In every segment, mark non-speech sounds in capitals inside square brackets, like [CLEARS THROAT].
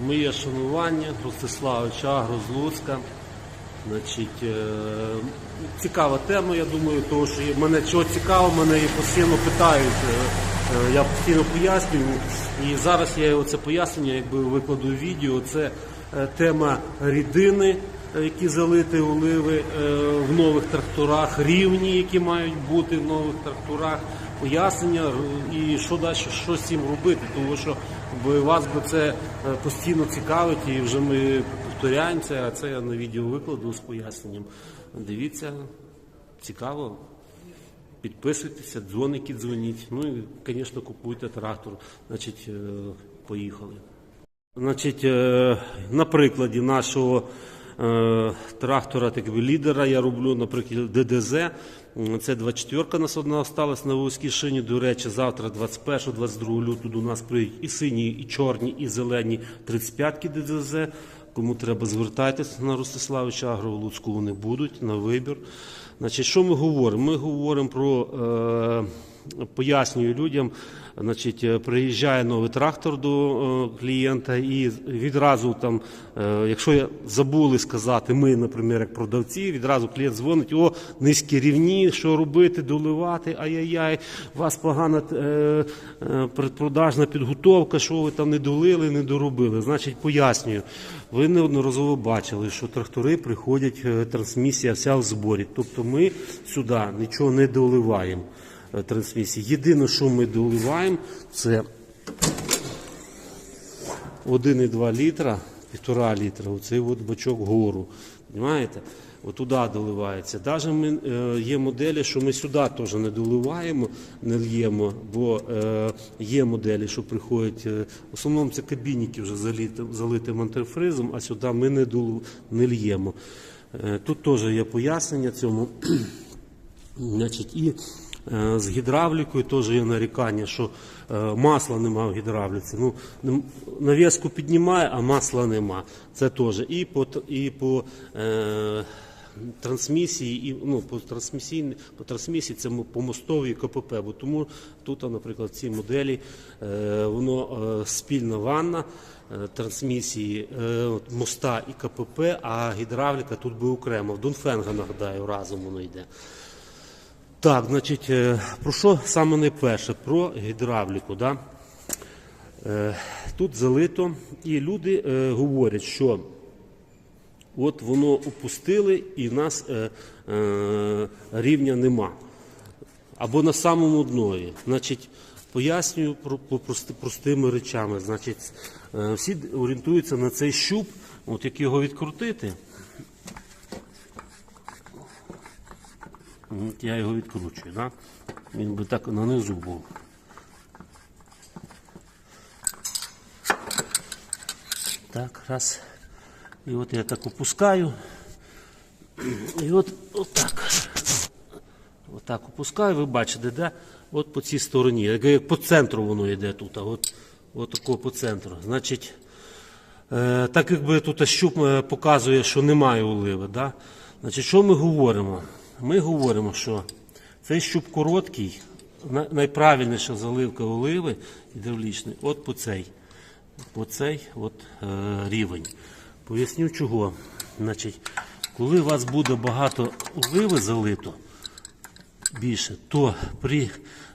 Моє шанування Ростиславович Агро з. Значить, е, цікава тема, я думаю, тому що мене чого цікаво, мене і постійно питають. е, е, Я постійно пояснюю. І зараз я оце пояснення якби викладу в відео. Це тема рідини, які залити оливи в нових тракторах, рівні, які мають бути в нових тракторах, пояснення і що далі, що з цим робити, тому що бо вас би це е, постійно цікавить, і вже ми повторяємося, а це я на відео викладу з поясненням. Дивіться, цікаво. Підписуйтеся, дзвоники дзвоніть. Ну і, звісно, купуйте трактор. Значить, е, поїхали. Значить, е, на прикладі нашого трактора, так би, лідера, я роблю, наприклад, ДДЗ. Це 24 нас одна осталась на вузькій шині. До речі, завтра, 21-22 лютого, до нас приїдуть і сині, і чорні, і зелені 35-ки ДДЗ. Кому треба звертайтесь на Ростиславича Агро Луцьку, вони будуть на вибір. Значить, що ми говоримо? Ми говоримо про е, пояснюю людям. Значить, е, приїжджає новий трактор до е, клієнта, і відразу там, е, якщо забули сказати, ми, наприклад, як продавці, відразу клієнт дзвонить, о, низькі рівні, що робити, доливати, ай-яй-яй, у вас погана предпродажна підготовка, що ви там не долили, не доробили. Значить, пояснюю. Ви неодноразово бачили, що трактори приходять, трансмісія вся в зборі. Тобто ми сюди нічого не доливаємо трансмісії. Єдине, що ми доливаємо, це 1,2 літра, 1,5 літра, оцей от бачок гору. Понимаєте? От туди доливається. Навіть ми, е, є моделі, що ми сюди теж не доливаємо, не л'ємо, бо е, є моделі, що приходять. Е, в основному це кабінники вже заліти, залитим антифризом, а сюди ми не, долу, не л'ємо. Е, тут теж є пояснення цьому. [CLEARS THROAT] Значить, і е, з гідравлікою теж є нарікання, що е, масла нема в гідравліці. Ну, навіску піднімає, а масла нема. Це теж. І по, і по е, трансмісії, і, ну, по, трансмісійні, по трансмісії це по мостовій КПП. Бо тому тут, наприклад, в цій моделі е, воно е, спільна ванна. е, Трансмісії е, моста і КПП, а гідравліка тут би окремо. В Дунфенга, нагадаю, разом воно йде. Так, значить, е, про що саме найперше? Про гідравліку. Да? Е, Тут залито, і люди е, говорять, що от воно опустили і в нас рівня нема. Або на самому дної. Значить, пояснюю про, простими речами. Значить, всі орієнтуються на цей щуп, от як його відкрутити. Я його відкручую, да? він би так нанизу був. Так, раз. І от я так опускаю. І от отак. Отак опускаю, ви бачите, де? От по цій стороні. Як- по центру воно йде тут. От, от тако по центру. Значить, Е, так якби тут щуп е, показує, що немає оливи. Да? Значить, що ми говоримо? Ми говоримо, що цей щуп короткий, найправильніша заливка оливи гідравлічної, от по цей, по цей от, е, рівень. Поясню чого. Значить, коли у вас буде багато оливи залито, більше, то при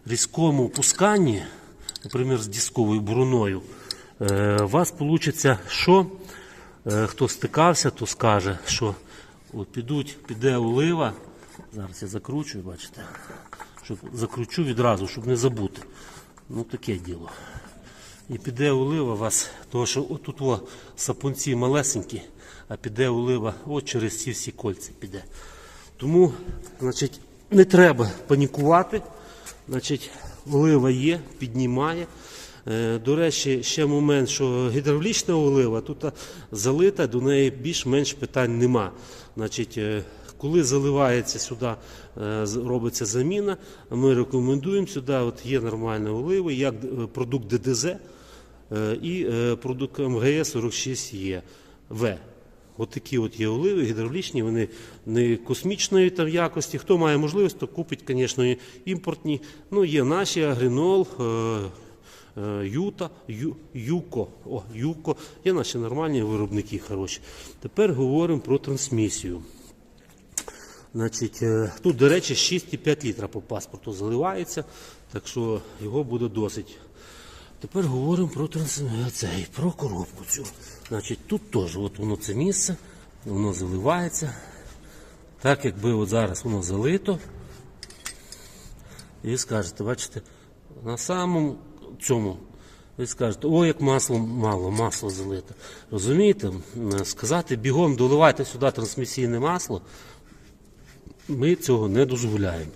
різкому опусканні, наприклад, з дисковою бруною, е, у вас вийде, що е, хто стикався, то скаже, що от підуть, піде олива. Зараз я закручую, бачите, щоб закручу відразу, щоб не забути. Ну таке діло. І піде олива у вас, тому що отут о, сапунці малесенькі, а піде олива от через ці всі кольці піде. Тому, значить, не треба панікувати. Значить, олива є, піднімає. Е, До речі, ще момент, що гідравлічна олива тут залита, до неї більш-менш питань нема. Значить, е, коли заливається сюди, е, робиться заміна, ми рекомендуємо сюди, от є нормальна олива, як е, продукт ДДЗ е, і продукт МГС 46 є В. От такі от є оливи гідравлічні, вони не космічної там якості. Хто має можливість, то купить, звісно, імпортні. Ну, є наші агрінол, Юта, Юко. О, Юко. Є наші нормальні виробники хороші. Тепер говоримо про трансмісію. Значить, е, тут, до речі, 6,5 літра по паспорту заливається, так що його буде досить. Тепер говоримо про цей, про коробку цю. Значить, тут теж от воно це місце, воно заливається. Так, якби от зараз воно залито. І скажете, бачите, на самому цьому ви скажете, о, як масло мало, масло залито. Розумієте, сказати бігом доливайте сюди трансмісійне масло, ми цього не дозволяємо.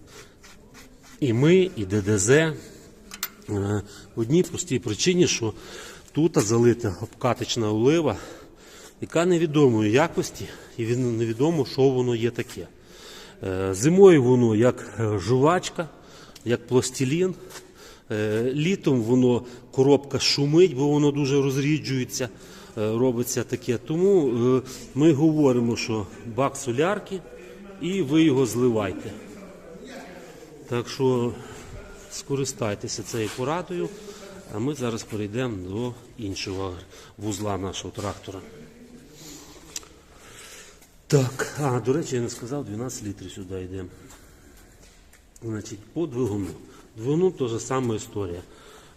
І ми, і ДДЗ е, по одній простій причині, що тут залита обкаточна олива, яка невідомої якості, і невідомо, що воно є таке. Е, Зимою воно як е, жувачка, як пластилін. Літом воно коробка шумить, бо воно дуже розріджується, робиться таке. Тому ми говоримо, що бак солярки і ви його зливайте. Так що скористайтеся цією порадою, а ми зараз перейдемо до іншого вузла нашого трактора. Так, а, до речі, я не сказав, 12 літрів сюди йде. Значить, по двигуну. Двигуну то же сама історія.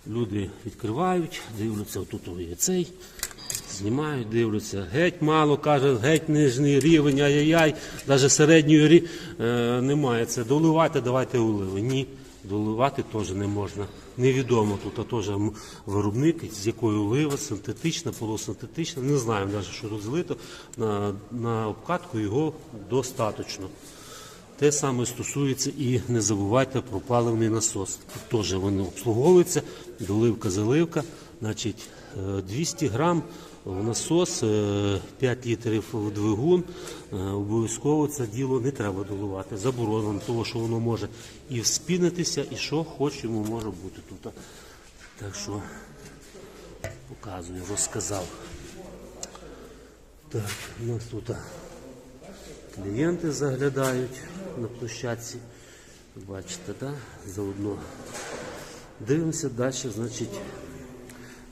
Люди відкривають, дивляться, отут є цей, знімають, дивляться. Геть мало, каже, геть нижній рівень, ай-яй-яй, навіть середньої рі... е, немає. Це доливайте, давайте оливи. Ні, доливати теж не можна. Невідомо тут, теж виробник, з якої олива, синтетична, полусинтетична. Не знаємо навіть, що тут злито. На, на обкатку його достатньо. Те саме стосується і не забувайте про паливний насос. Тут теж вони обслуговуються, доливка, заливка. Значить, е, 200 грам в насос, е, 5 літрів в двигун. Е, Обов'язково це діло не треба доливати. Заборонено, тому що воно може і вспінитися, і що хоч йому може бути тут. Так що показую, розказав. Так, у нас тут. Клієнти заглядають на площадці. Бачите, да? заодно дивимося далі. Значить,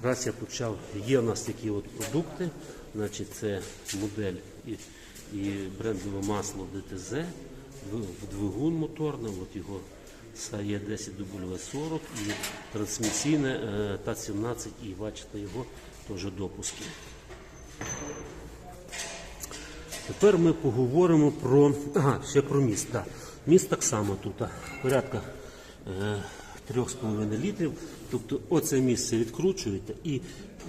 раз я почав, є у нас такі от продукти, значить це модель і, і брендове масло ДТЗ, в, в двигун моторний, от його САЄ 10 W40 і трансмісійне е, ТА-17 і бачите його теж допуски. Тепер ми поговоримо про. Ага, ще про міст. Да. Міст так само тут. Порядка е, 3,5 літрів. Тобто оце місце відкручуєте і,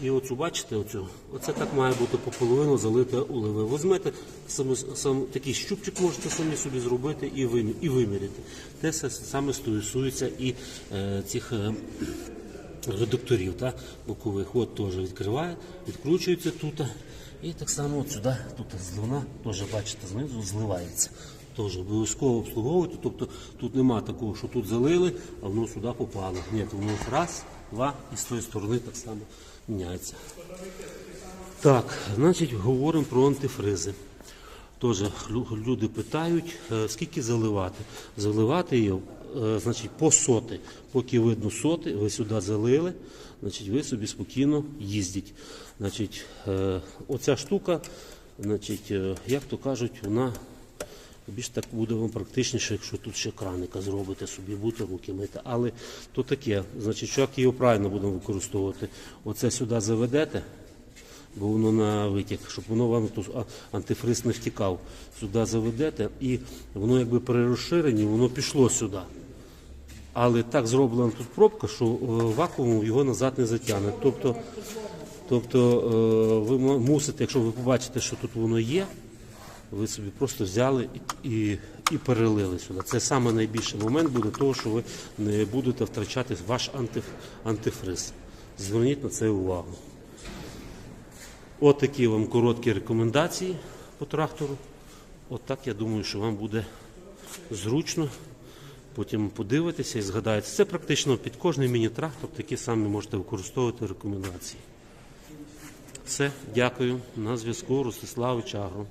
і оцю бачите, оцю, оце так має бути пополовину залите оливи. Візьмете саме, сам, такий щупчик можете самі собі зробити і, вимі, і виміряти. Те саме стосується і е, цих. Е, редукторів та, бокових. От теж відкриває, відкручується тут. І так само от сюди, тут злина, теж бачите, знизу зливається. Теж обов'язково обслуговувати. Тобто тут нема такого, що тут залили, а воно сюди попало. Ні, воно раз, два і з тої сторони так само міняється. Так, значить, говоримо про антифризи. Теж люди питають, е, скільки заливати. Заливати її, е, значить, по соти. Поки видно соти, ви сюди залили, значить, ви собі спокійно їздіть. Значить, е, оця штука, значить, як то кажуть, вона більш так буде вам практичніше, якщо тут ще краника зробите собі, будете руки мити. Але то таке, значить, що його правильно будемо використовувати. Оце сюди заведете бо воно на витяг, щоб воно вам антифриз не втікав. Сюди заведете, і воно якби при розширенні, воно пішло сюди. Але так зроблена тут пробка, що е, вакуум його назад не затягне. Тобто, тобто е, ви мусите, якщо ви побачите, що тут воно є, ви собі просто взяли і, і, перелили сюди. Це саме найбільший момент буде того, що ви не будете втрачати ваш антиф, антифриз. Зверніть на це увагу. От такі вам короткі рекомендації по трактору. От так я думаю, що вам буде зручно. Потім подивитеся і згадаєте. Це практично під кожний міні-трактор такі самі можете використовувати рекомендації. Все, дякую. На зв'язку Ростислав Чагро.